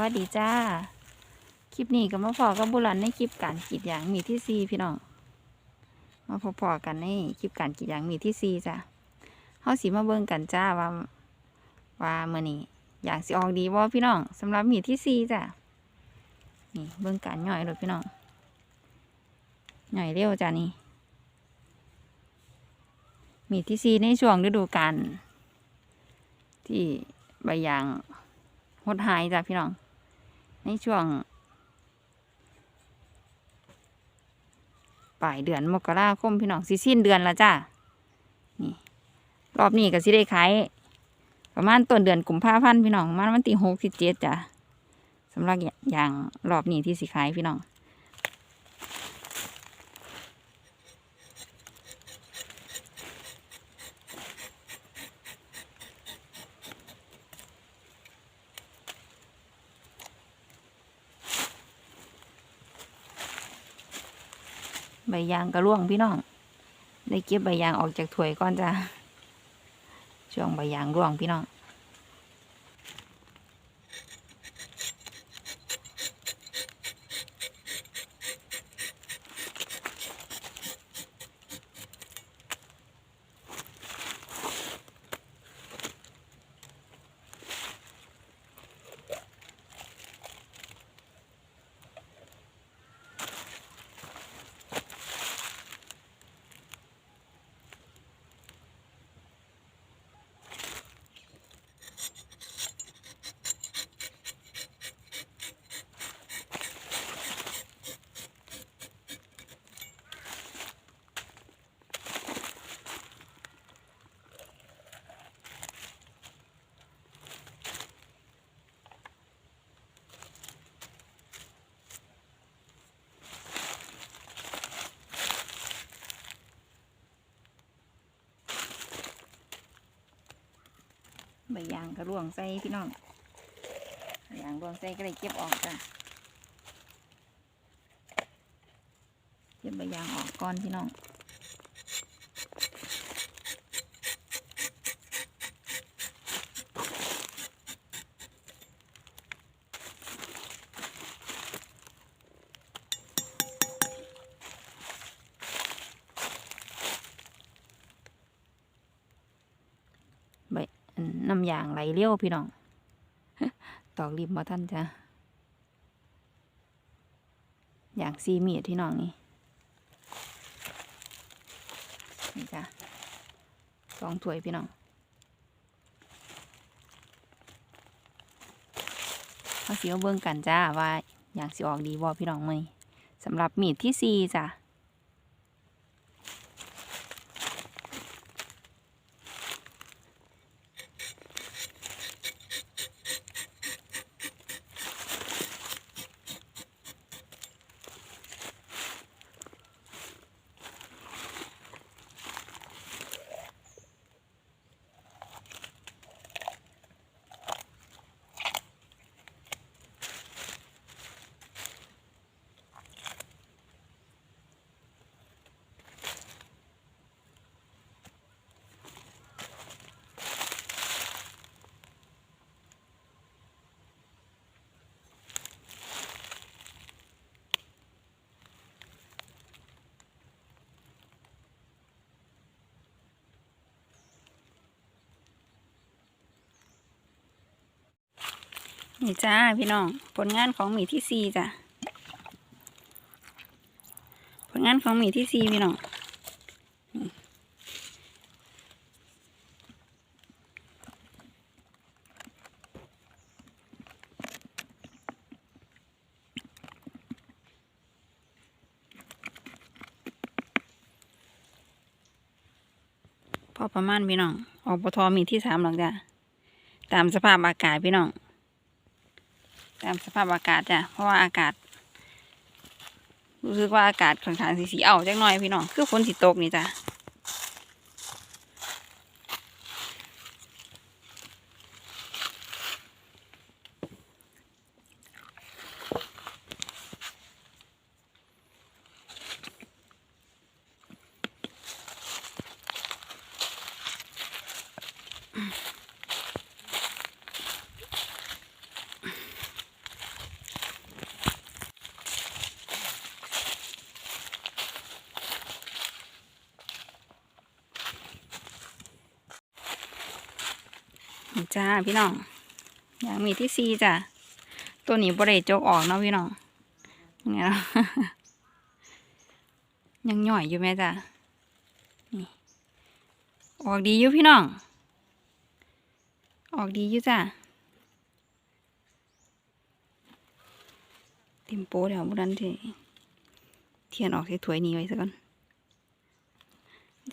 วัสดีจ้า คลิปนี้ก็มาพอกับบุรันในคลิปการกรีดยางมีที่ซีพี่น้อง มาพอๆกันในคลิปการกรีดยางมีที่ซีจ้ะเฮาสิมาเบิ่งกันจ้าว่าว่าเมื้อนี้อยางสิออกดีบ่พี่น้องสำหรับมีที่ซีจ้ะนี่เบิ่งการย่อยเลยพี่น้องย่อยเร็วจ้ะนี่มีที่ซีในช่วงฤดูกาลที่ใบยางหดหายจ้ะพี่น้อง ในช่วงปลายเดือนมกราคมพี่น้องสิสิ้นเดือนและจ้านี่รอบนี้ก็สิได้ขายประมาณต้นเดือนกุมภาพันธ์พี่น้องประมาณวันที่หกที่เจ็ดจ้ะสำหรับอย่างรอบนี้ที่สิขายพี่น้อง ใบยางกระล่วงพี่น้อง ได้เก็บใบยางออกจากถ้วยก่อนจ้ะช่วงใบยางร่วงพี่น้อง ใบยางกระร่วงใส่พี่น้องใบยางร่วงใส่ก็เลยเก็บออกจ้ะเก็บใบยางออกก่อนพี่น้องใบ น้ำยางไหลเลี้ยวพี่น้อง ตอกริมมาท่านจ้ะอย่างซีเมียดพี่น้องนี่นี่จ้ะสองถ้วยพี่น้องมาสีเบิ่งกันจ้าว่าอย่างสิออกดีบ่พี่น้องไหมอสำหรับมีดที่สี่จ้ะ นี่จ้าพี่น้อง ผลงานของหมีที่ซีจ้ะ ผลงานของหมีที่ซีพี่น้องพอประมาณพี่น้องออกปทอมีที่สามหรอกจ้ะ ตามสภาพอากาศพี่น้อง ตามสภาพอากาศจ้ะเพราะว่าอากาศ รู้สึกว่าอากาศค่อนข้างสีสีเอาจักหน่อยพี่น้อง คือฝนสิตกนี่จ้ะ จ้าพี่น้องอยางมีที่ซีจ้ะตัวนี้บริจกออกเนาะพี่น้องเนี่ยเนาะยังหน่อยอยู่ไหมจ้ะนี่ออกดีอยู่พี่น้อง ออกดีอยู่จ้ะเต็มโป๊แล้วบุรันเทเทียนออกใส่ถ้วยนี้ไว้ซะก่อน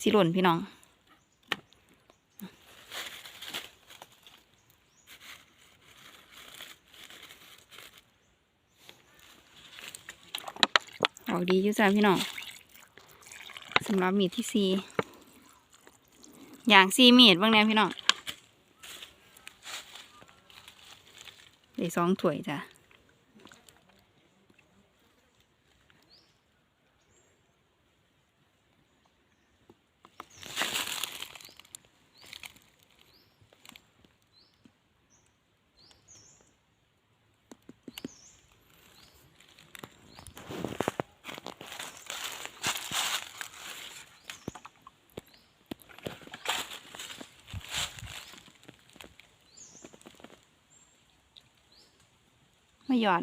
สิหล่นพี่น้อง ออกดีอยู่จ้าพี่น้องสำหรับมีดที่ซีอย่างซีมีดบ้างแน่พี่น้องได้สองถ้วยจ้ะ มาหยอด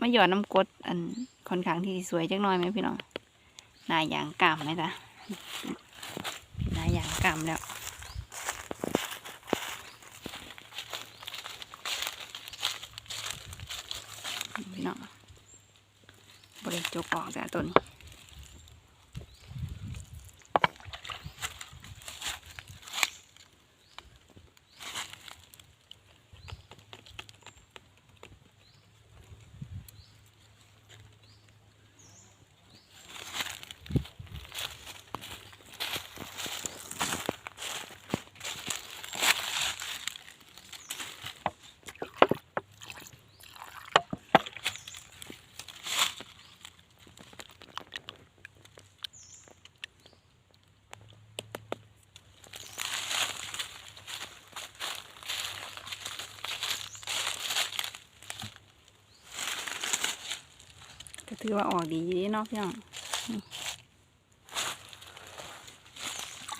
มาหยอดน้ำกดอันค่อนข้างที่สวยจักน้อยไหมพี่น้องนายอย่างกล้ามไหมจ๊ะนายอย่างกล้ามแล้วพี่น้องบริจกออกจากต้นนี้ ก็ถือว่าออกดีอยู่เด้เนาะพี่น้อง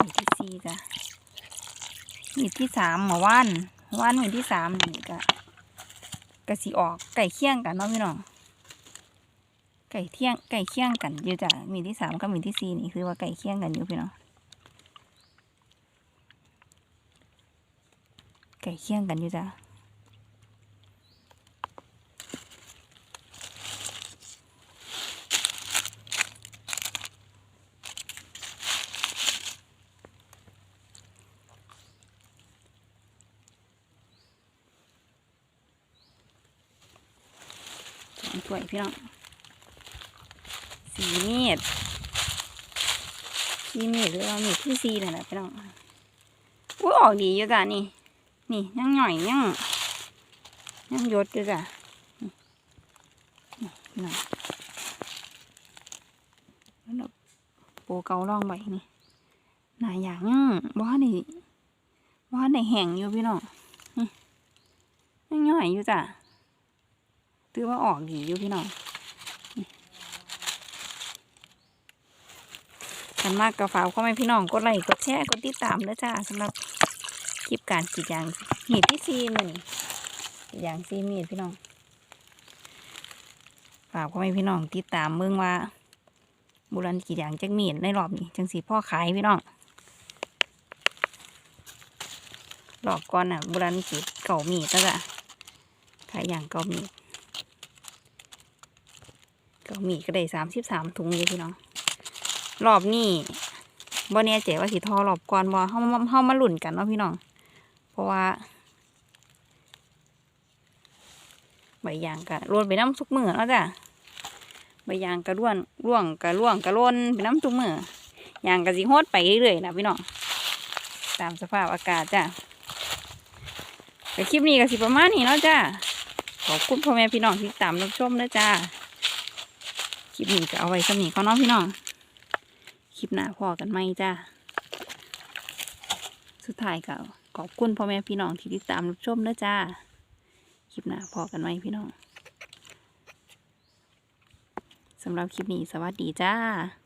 มีที่สี่จ้ะมีที่สามหมาว่านว่านมีที่สามนี่ก็ก็สีออกไก่เคี่ยงกันเนาะพี่น้องไก่เที่ยงไก่เคี่ยงกันอยู่จ้ะมีที่สามกับมีที่สี่นี่คือว่าไก่เคี่ยงกันอยู่พี่น้องไก่เคี่ยงกันอยู่จ้ะ วยพี่น้อง สีมีดสีมีดหรือว่ามีดที่สีนั่นแหละพี่น้องอุ้ยออกดีอยู่จ้ะนี่ นี่ยังหน่อยยังยังยดอยู่จ้ะนี่นี่พี่น้องแล้วเราโปเกาล่องใบนี่หนาอย่างยังบ้านนี่บ้านนี่แห้งอยู่พี่น้องนี่ยังหน่อยอยู่จ้ะ ถือว่าออกดีอยู่พี่น้องกันมากกระฝากเข้าไม่พี่น้องกดไลค์กดแชร์กดติดตามด้วยจ้าสำหรับคลิปการกรีดยางมีดที่ซีมันกรีดยางซีมีดพี่น้องฝากเข้าไม่พี่น้องติดตามเมืองว่าบุรันกรีดยางจักมีดในรอบนี้จังสีพ่อขายพี่น้องรอบก่อนน่ะบุรันกรีดเก่ามีดแล้วจ้ะขายอย่างเก่ามีด มีก็ได้สามสิบสามถุงเลยพี่น้องรอบนี้บ่แน่ใจว่าสิทอรอบก่อนบ่เฮามาเฮามาลุ้นกันเนาะพี่น้อง เพราะว่าใบยางกะร่วนไปน้ำทุกมือเนาะจ้ะใบยางกะร่วนร่วงกะร่วงกะร่นไปน้ำทุกมือยางกะสิโฮดไปเรื่อยๆนะพี่น้องตามสภาพอากาศจ้ะแต่คลิปนี้ก็สิประมาณนี้เนาะจ้ะขอบคุณพ่อแม่พี่น้องที่ตามรับชมนะจ้า ลิปนี้จะเอาไว้สมีเขาเนาะพี่น้อง คลิปหน้าพอกันไหมจ้า สุดท้ายก็ขอบคุณพ่อแม่พี่น้องที่ติดตามรับชมนะจ้า คลิปหน้าพอกันไหมพี่น้องสำหรับคลิปนี้สวัสดีจ้า